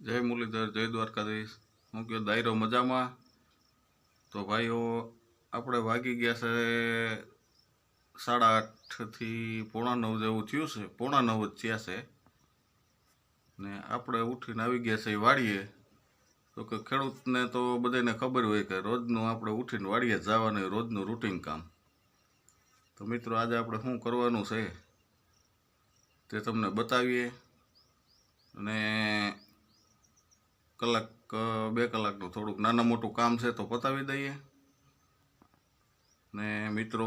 જય મુરલીધર, જય દ્વારકાધીશ. હું કહ્યું દાયરો મજામાં. તો ભાઈઓ, આપણે વાગી ગયા છે સાડા આઠથી પોણા નવ જેવું થયું છે. પોણા નવ જ થયા છે. ને આપણે ઉઠીને આવી ગયા છે વાડીએ. તો કે ખેડૂતને તો બધાને ખબર હોય કે રોજનું આપણે ઉઠીને વાડીએ જવાનું, રોજનું રૂટિન કામ. તો મિત્રો, આજે આપણે શું કરવાનું છે તે તમને બતાવીએ. અને કલાક બે કલાકનું થોડુંક નાના મોટું કામ છે તો પતાવી દઈએ ને મિત્રો,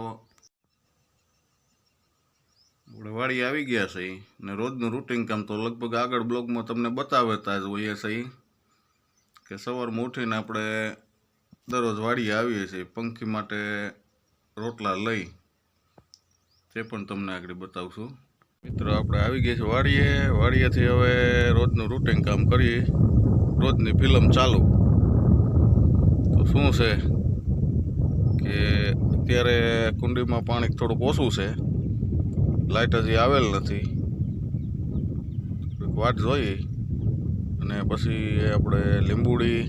આપણે વાડી આવી ગયા છે. ને રોજનું રૂટિન કામ તો લગભગ આગળ બ્લોગમાં તમને બતાવતા જ હોઈએ છીએ. કે સવારમાં ઉઠીને આપણે દરરોજ વાડીએ આવીએ છીએ, પંખી માટે રોટલા લઈ તે પણ તમને આગળ બતાવશું મિત્રો, આપણે આવી ગયા છે વાડીએ વાડીએથી હવે રોજનું રૂટિન કામ કરીએ રોજની ફિલ્મ ચાલુ. તો શું છે કે અત્યારે કુંડીમાં પાણી થોડુંક ઓછું છે. લાઇટ હજી આવેલ નથી. વાટ જોઈએ અને પછી આપણે લીંબુડી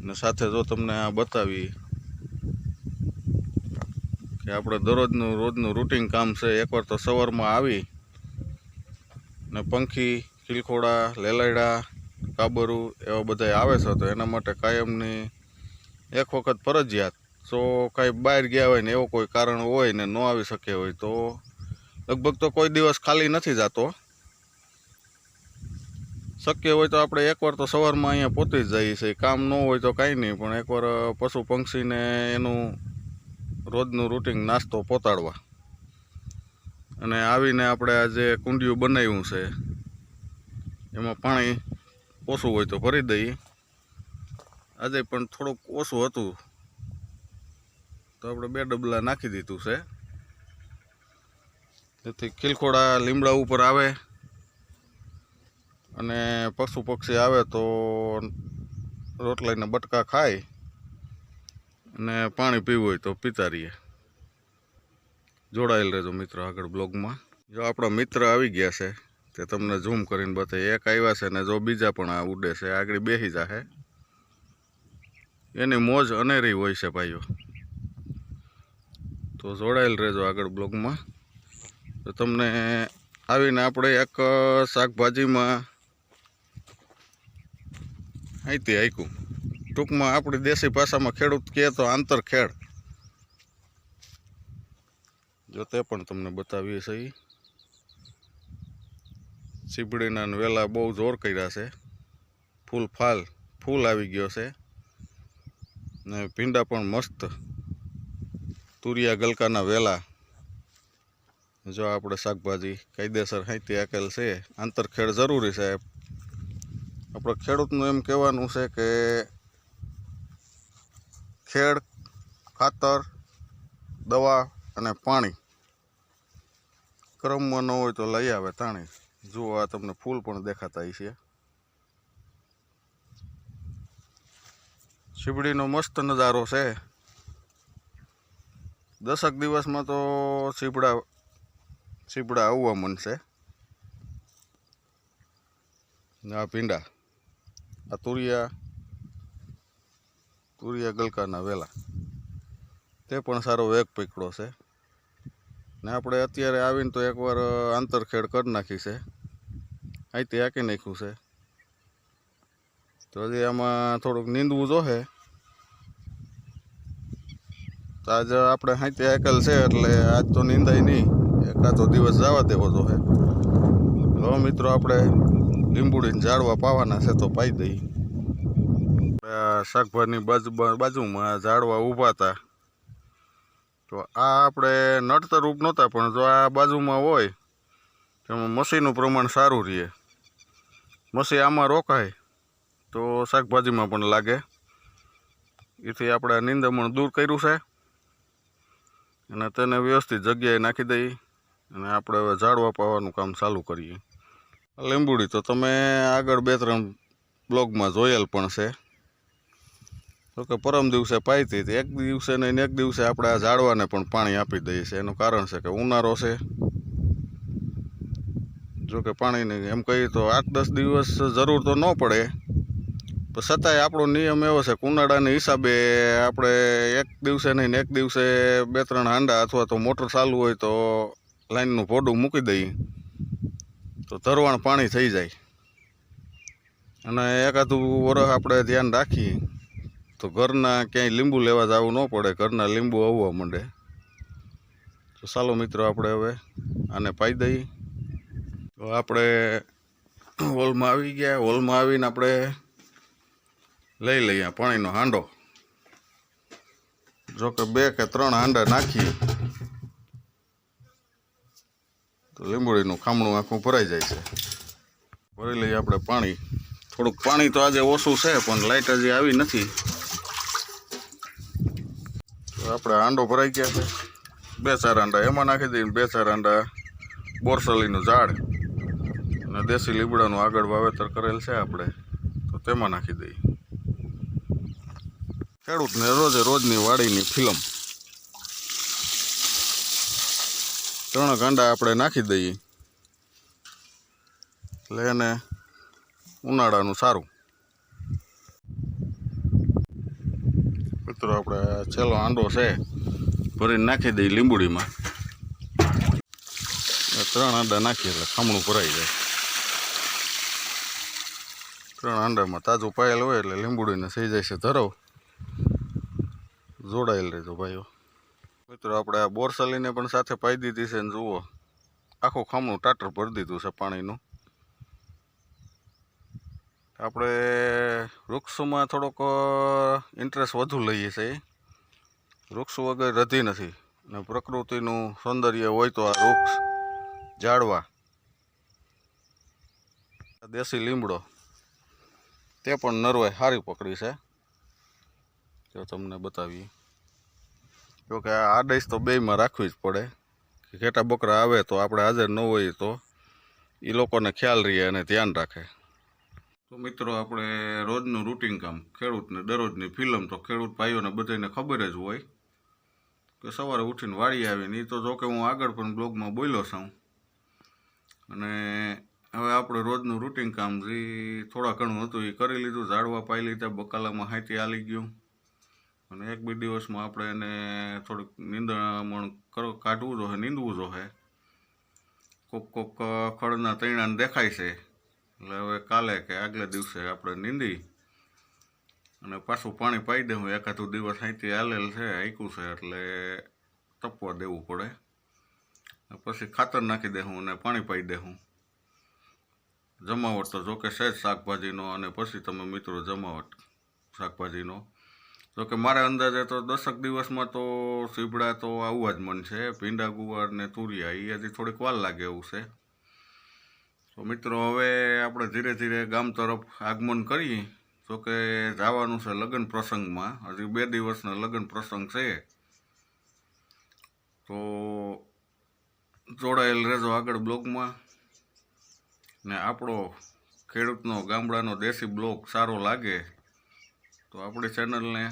અને સાથે જો તમને આ બતાવી કે આપણે દરરોજનું રોજનું રૂટિન કામ છે. એકવાર તો સવારમાં આવી ને પંખી ખીલખોડા લેલાયડા કાબરું એવા બધા આવે છે, તો એના માટે કાયમની એક વખત ફરજિયાત. જો કાંઈ બહાર ગયા હોય ને એવો કોઈ કારણ હોય ને ન આવી શકે હોય, તો લગભગ તો કોઈ દિવસ ખાલી નથી જતો. શક્ય હોય તો આપણે એકવાર તો સવારમાં અહીંયા પહોંચી જ જઈએ છીએ, કામ ન હોય તો કાંઈ નહીં, પણ એકવાર પશુ પંક્ષીને એનું રોજનું રૂટિન નાસ્તો પહોંચાડવા અને આવીને આપણે આ જે કુંડિયું બનાવ્યું છે. એમાં પાણી ઓછું હોય તો ભરી દઈએ આજે પણ થોડુંક ઓછું હતું. તો આપણે બે ડબલા નાખી દીધું છે. જેથી ખીલખોડા લીમડા ઉપર આવે. અને પશુ પક્ષી આવે તો રોટલાના બટકા ખાય. અને પાણી પીવું હોય તો પીતા રહીએ જોડાયેલ રહેજો મિત્રો આગળ બ્લોગમાં. જો આપણા મિત્ર આવી ગયા છે. તે તમને ઝૂમ કરીને બતાવી એક આવ્યા છે ને જો બીજા પણ આ ઉડે છે, આગળ બેસી જાહે. એની મોજ અનેરી હોય છે ભાઈઓ. તો જોડાયેલ રહેજો આગળ બ્લોગમાં. તો તમને આવીને આપણે એક શાકભાજીમાં અહીંથી હાઈકું ટૂંકમાં આપણી દેશી ભાષામાં ખેડૂત કહે તો આંતરખેડ. જો તે પણ તમને બતાવીએ છીએ. સીપડીના વેલા બહુ જોર કર્યા છે. ફૂલ ફાલ, ફૂલ આવી ગયો છે. ને ભીંડા પણ મસ્ત. તુરિયા ગલકાના વેલા. જો આપણે શાકભાજી કાયદેસર હાઈતી આકેલ છે. આંતરખેડ જરૂરી છે. આપણે ખેડૂતનું એમ કહેવાનું છે કે ખેડ, ખાતર, દવા અને પાણી. ક્રમમાં ન હોય તો લઈ આવે તાણી. જુઓ આ તમને ફૂલ પણ દેખાતા છે શીબડીનો મસ્ત નજારો છે. દસક દિવસમાં તો સીપડા સીપડા આવવા મનશે આ ભીંડા, આ તુરિયા તુરિયા ગલકાના વેલા. તે પણ સારો વેગ પકડો છે. ને આપણે અત્યારે આવીને તો એકવાર આંતરખેડ કરી નાખી છે. અહીંથી આંકી નાખ્યું છે. તો હજી આમાં થોડુંક નીંદવું જોશે. તો આજે આપણે હાંતી આંકેલ છે એટલે આજ તો નીંદાય નહીં. એકાદો દિવસ જવા દેવો જોશે. તો મિત્રો આપણે લીંબુડીને ઝાડવા પાવાના છે તો પાઈ દઈએ. આ શાકભાજીની બાજુ, બાજુમાં ઝાડવા ઊભા હતા. તો આ આપણે નડતર રૂપ નહોતા, પણ જો આ બાજુમાં હોય તેમાં મસીનું પ્રમાણ સારું રહે. મસી આમાં રોકાય, તો શાકભાજીમાં પણ લાગે. એથી આપણે નિંદમણ દૂર કર્યું છે. અને તેને વ્યવસ્થિત જગ્યાએ નાખી દઈએ અને આપણે હવે ઝાડવા પાવાનું કામ ચાલુ કરીએ. લીંબુડી તો તમે આગળ બે ત્રણ બ્લોગમાં જોયેલ પણ છે. તો કે પરમ દિવસે પાઈતી હતી એક દિવસે નહીં એક દિવસે આપણે આ ઝાડવાને પણ પાણી આપી દઈએ છીએ. એનું કારણ છે કે ઉનાળો છે. જો કે પાણીની એમ કહીએ તો આઠ દસ દિવસ જરૂર તો ન પડે. પણ છતાંય આપણો નિયમ એવો છે કે ઉનાળાના હિસાબે આપણે એક દિવસે નહીં એક દિવસે બે ત્રણ હાંડા અથવા તો મોટર ચાલુ હોય તો લાઈનનું ભોડું મૂકી દઈએ. તો તરવાણ પાણી થઈ જાય. અને એકાદું વરસ આપણે ધ્યાન રાખીએ. તો ઘરના ક્યાંય લીંબુ લેવા જવું ન પડે, ઘરના લીંબુ આવવા માંડે. તો ચાલો મિત્રો આપણે હવે આને પાઈ દઈએ. તો આપણે હોલમાં આવી ગયા. હોલમાં આવીને આપણે લઈ લઈએ પાણીનો હાંડો. જો કે બે કે ત્રણ હાંડા નાખીએ. તો લીંબોળીનું ખામણું આખું ભરાઈ જાય છે. ભરી લઈએ આપણે પાણી. થોડુંક પાણી તો આજે ઓછું છે, પણ લાઇટ હજી આવી નથી. આપણે આંડો ભરાઈ ગયા છે. બે ચાર આંડા એમાં નાખી દઈએ બે ચાર આંડા બોરસલીનું ઝાડ અને દેશી લીમડાનું આગળ વાવેતર કરેલ છે આપણે. તો તેમાં નાખી દઈએ. ખેડૂતને રોજે રોજની વાડીની ફિલ્મ. ત્રણ ગાંડા આપણે નાખી દઈએ. એટલે એને ઉનાળાનું સારું. મિત્રો, આપણે છેલ્લો આંડો છે. ભરીને નાખી દઈએ લીંબુડીમાં. ત્રણ આંડા નાખીએ એટલે ખમણું ભરાઈ જાય. ત્રણ આંડામાં તાજું પાયેલ હોય એટલે લીંબુડીને થઈ જાય છે ધરો. જોડાયેલ રહેજો ભાઈઓ. મિત્રો, આપણે આ બોરસલીને પણ સાથે પાઈ દીધી છે ને જુઓ. આખું ખામણું ટાટર ભરી દીધું છે પાણીનું. આપણે વૃક્ષોમાં થોડોક ઇન્ટરેસ્ટ વધુ લઈએ છીએ. વૃક્ષ વગર રધી નથી. અને પ્રકૃતિનું સૌંદર્ય હોય તો આ વૃક્ષ ઝાડવા દેશી લીમડો, તે પણ નરવાઈ સારી પકડી છે. જો તમને બતાવીએ. જોકે આ આડેશ તો બેયમાં રાખવી જ પડે. કે ઘેટા બકરા આવે તો આપણે હાજર ન હોઈએ તો એ લોકોને ખ્યાલ રહીએ અને ધ્યાન રાખે. તો મિત્રો, આપણે રોજનું રૂટિન કામ, ખેડૂતને દરરોજની ફિલ્મ તો ખેડૂત ભાઈઓને બધાને ખબર જ હોય કે સવારે ઉઠીને વાળી આવીને એ તો જો કે હું આગળ પણ બ્લોગમાં બોલ્યો છું. અને હવે આપણે રોજનું રૂટિન કામ જે થોડા ઘણું હતું એ કરી લીધું, ઝાડવા પાઈ લીધા, બકાલામાં હાથી આલી ગયું. અને એક બે દિવસમાં આપણે એને થોડુંક નિંદામણ કરો, કાઢવું જોઈએ, નીંદવું જોઈએ. કોક કોક ખડના તૈણાને દેખાય છે. એટલે હવે કાલે કે આગલે દિવસે આપણે નીંદી અને પાછું પાણી પાઈ દેવું એકાદું દિવસ અહીંથી હાલેલ છે હાઈકું છે, એટલે તપવા દેવું પડે. પછી ખાતર નાખી દેવું અને પાણી પાઈ દેવું જમાવટ તો જોકે સહેજ શાકભાજીનો અને પછી તમે મિત્રો જમાવટ શાકભાજીનો. જોકે મારા અંદાજે તો દસક દિવસમાં તો સીબડા તો આવવા જ મન છે, ભીંડા ગુવાર ને તુરિયા એ હજી થોડીક વાર લાગે એવું છે. તો મિત્રો, હવે આપણે ધીરે ધીરે ગામ તરફ આગમન કરીએ. તો કે જવાનું છે લગ્ન પ્રસંગમાં. હજી બે દિવસનો લગ્ન પ્રસંગ છે. તો જોડાયેલ રહેજો આગળ બ્લોગમાં. ને આપણો ખેડૂતનો ગામડાનો દેશી બ્લોગ સારો લાગે તો આપણી ચેનલને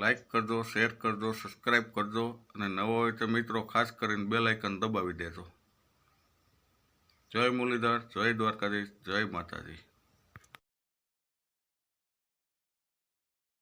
લાઈક કરજો, શેર કરજો સબસ્ક્રાઈબ કરજો. અને નવો હોય તો મિત્રો, ખાસ કરીને બેલાઇકન દબાવી દેજો. જય મુરલીધર જય દ્વારકાધીશ જય માતાજી.